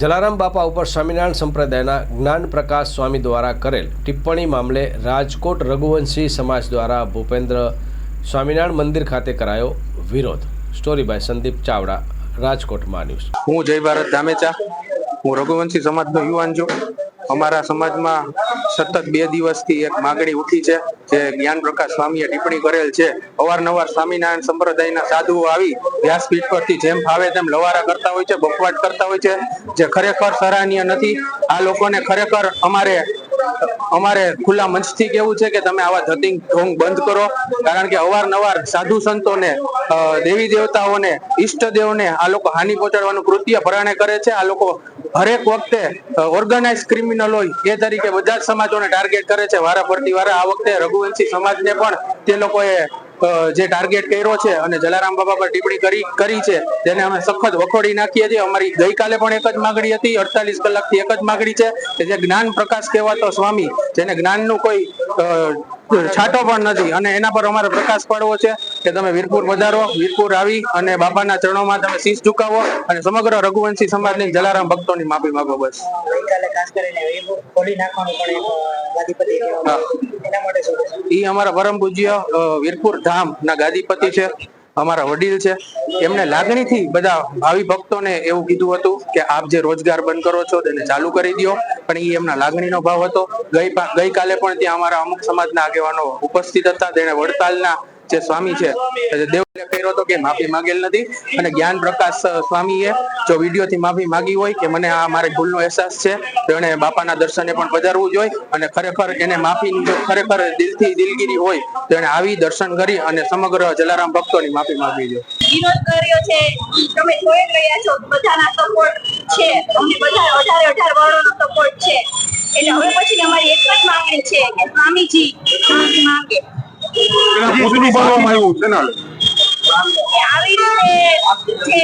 જલારામ બાપા ઉપર સ્વામિનારાયણ સંપ્રદાયના જ્ઞાન પ્રકાશ સ્વામી દ્વારા કરેલ ટિપ્પણી મામલે રાજકોટ રઘુવંશી સમાજ દ્વારા ભૂપેન્દ્ર સ્વામિનારાયણ મંદિર ખાતે કરાયો વિરોધ. સ્ટોરી બાય સંદીપ ચાવડા રાજકોટમાં ન્યૂઝ હું જય ભારત ધામેચા હું રઘુવંશી સમાજનો યુવાન છું. અમારા સમાજમાં સતત બે દિવસથી એક માગણી ઉઠી છે જે જ્ઞાન પ્રકાશ સ્વામીએ ટિપ્પણી કરેલ છે. અવારનવાર સ્વામિનારાયણ સંપ્રદાયના સાધુઓ આવી વ્યાસપીઠ પરથી જેમ ફાવે તેમ લવારા કરતા હોય છે, બકવાટ કરતા હોય છે, જે ખરેખર સરાહનીય નથી. આ લોકોને ખરેખર અમારે અમારે ખુલ્લા મંચથી કેવું છે કે તમે આવા ધતિંગ ઢોંગ બંધ કરો. કારણ કે અવારનવાર સાધુ સંતોને દેવી દેવતાઓને, ઈષ્ટદેવને આ લોકો હાનિ પહોંચાડવાનું કૃત્ય પરાણે કરે છે. આ લોકો હરેક વખતે ઓર્ગેનાઇઝ ક્રિમિનલ હોય, એ તરીકે બધા જ સમાજોને ટાર્ગેટ કરે છે. વારા ફરતી વારા આ વખતે રઘુવંશી સમાજને પણ તે લોકોએ જે ટાર્ગેટ કર્યો છે અને જલારામ બાબા પર ટિપ્પણી કરી કરી છે, તેને અમે સખત વખોડી નાખીએ છીએ. અમારી ગઈકાલે પણ એક જ માગણી હતી, અડતાલીસ કલાકથી એક જ માગણી છે કે જે જ્ઞાન પ્રકાશ કહેવાતો સ્વામી, જેને જ્ઞાનનું કોઈ છાંટો પણ નથી અને એના પર અમારે પ્રકાશ પાડવો છે. કે તમે વીરપુર વધારો વીરપુર આવી અને બાપાના ચરણોમાં તમે શીશ ચુકાવો અને સમગ્ર રઘુવંશી સમાજની જલારામ ભક્તોની માફી માંગો બસ. એ? ઈ અમારા પરમ પૂજ્ય વીરપુર ધામ ના ગાદીપતિ છે અમારા વડીલ છે. એમને લાગણીથી બધા ભાવિ ભક્તોને એવું કીધું હતું કે આપ જે રોજગાર બંધ કરો છો તેને ચાલુ કરી દો પણ ઈ એમના લાગણીનો ભાવ હતો. ગઈ ગઈકાલે પણ ત્યાં અમારા અમુક સમાજના આગેવાનો ઉપસ્થિત હતા. તેને વડતાલના જે સ્વામી છે દેવલે કર્યો હતો કે માફી માંગેલ નથી. અને જ્ઞાન પ્રકાશ સ્વામીએ જો વીડિયો થી માફી માંગી હોય કે મને આ મારી ભૂલનો અહેસાસ છે, તો એને બાપાના દર્શને પણ પધારવું જોઈએ અને ખરેખર એને માફીની ખરેખર દિલથી દિલગીરી હોય, તો એને આવી દર્શન કરી અને સમગ્ર જલારામ ભક્તોની માફી માંગવી જોઈએ. વિરોધ કર્યો છે. તમે જોઈ રહ્યા છો, બધાના સપોર્ટ છે. અમને બધા અઢારે અઢાર વર્ણોનો સપોર્ટ છે. એટલે હવે પછી અમારી એક જ માંગણી છે કે સ્વામીજી માંગે. કે આવી રીતે જે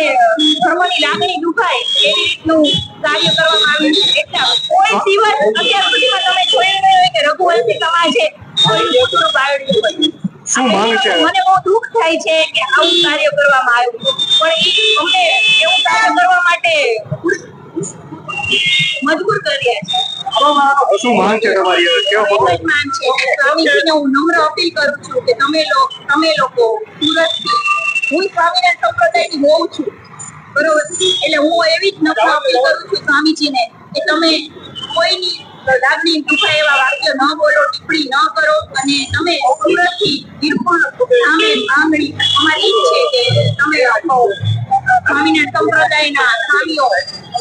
ધર્મની લાગણી દુભાય એવી રીતનું કાર્ય કરવામાં આવ્યું છે એટલે કોઈ દિવસ અત્યાર સુધીમાં તમે જોઈ નહીં હોય કે રઘુવંશી સમાજે કોઈ મોટું બાળ્યું હોય શું માંગ છે? મને બહુ દુઃખ થાય છે કે આવું કાર્ય કરવામાં આવ્યું પણ એ અમને એવું કાર્ય કરવા માટે મજબૂર કરીએ છે. શું માંગ છે તમારી? કેવો એવું છે સ્વામીજીને હું નમ્ર અપીલ કરું છું કે તમે લોકો તમે લોકો સુરતથી હું સ્વામિનારાયણ સંપ્રદાયની હોઉં છું. બરોબર? એટલે હું એવી જ નમ્ર અપીલ કરું છું સ્વામીજીને કે તમે કોઈની લાગણી દુખાય એવા વાક્ય ન બોલો ટિપ્પણી ન કરો અને તમે સુરતથી બિલકુલ સામે માંગણી અમારી છે કે તમે સ્વામિનારાયણ સંપ્રદાયના સ્વામીઓ